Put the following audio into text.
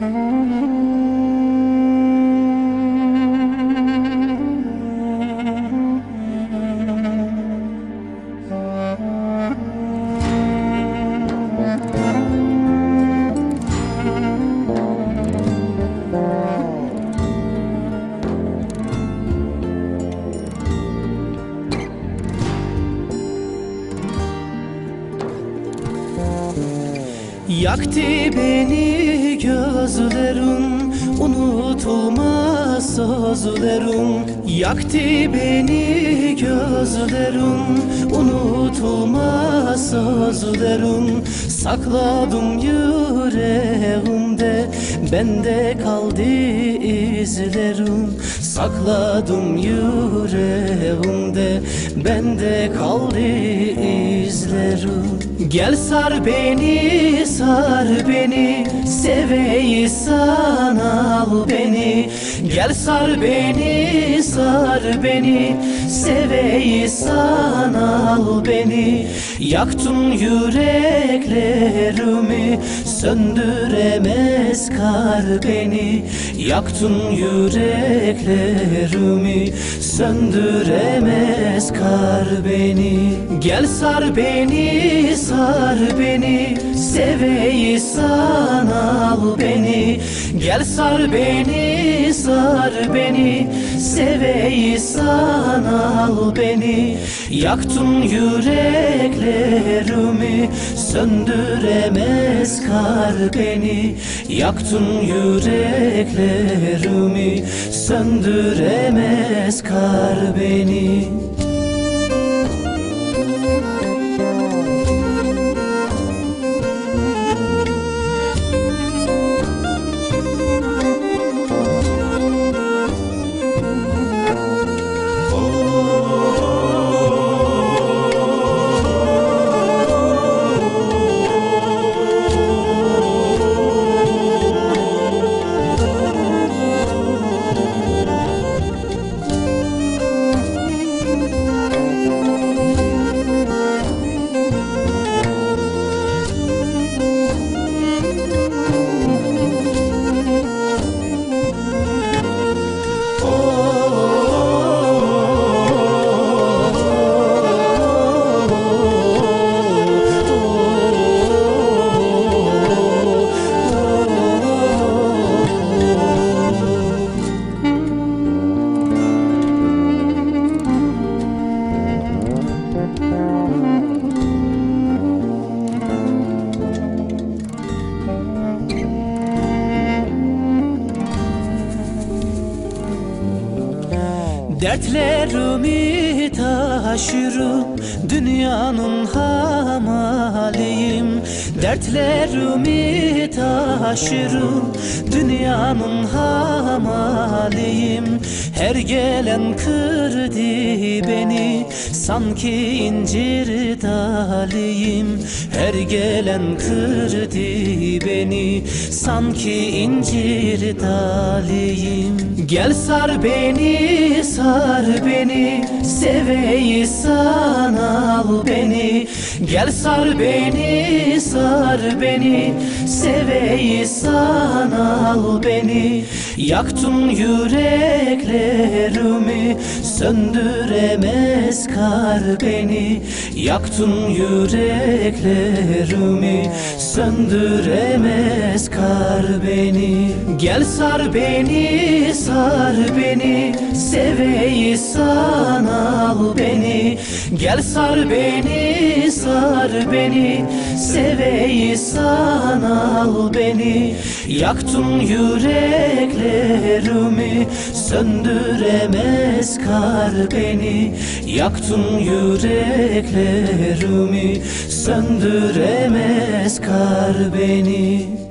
Mm-hmm. Yaktı beni gözlerin Unutulmaz sözlerin Yaktı beni gözlerin Unutulmaz sözlerin Sakladım yüreğimde. Bende kaldı izlerin Sakladım yüreğimde. Bende kaldı izlerin Gel sar beni, sar beni Seveyi sana al beni. Gel sar beni, sar beni. Seveyi sana al beni. Yaktın yüreklerimi Söndüremez kar beni. Yaktın yüreklerimi. Söndüremez kar beni. Gel sar beni, sar beni. Seveyi sana al beni. Gel sar beni, sar beni. Seveyi sana al beni. Yaktın yüreklerimi. Söndüremez kar beni Yaktın yüreklerimi Söndüremez kar beni Dertlerimi taşırım Dünyanın hamaliyim. Dertlerimi taşırım Dünyanın hamaliyim Her gelen kırdı beni Sanki incir daliyim Her gelen kırdı beni Sanki incir daliyim Gel sar beni, sar beni Seveyi sana al beni. Gel sar beni, sar beni Seveyi sana al beni Yaktın yüreklerimi Söndüremez kar beni. Yaktın yüreklerimi Söndüremez kar beni. Gel sar beni, sar beni Seveyi sana al beni. Gel sar beni, sar beni. Seveyi sana al beni. Yaktın yüreklerimi Söndüremez kar beni. Yaktın yüreklerimi Söndüremez kar beni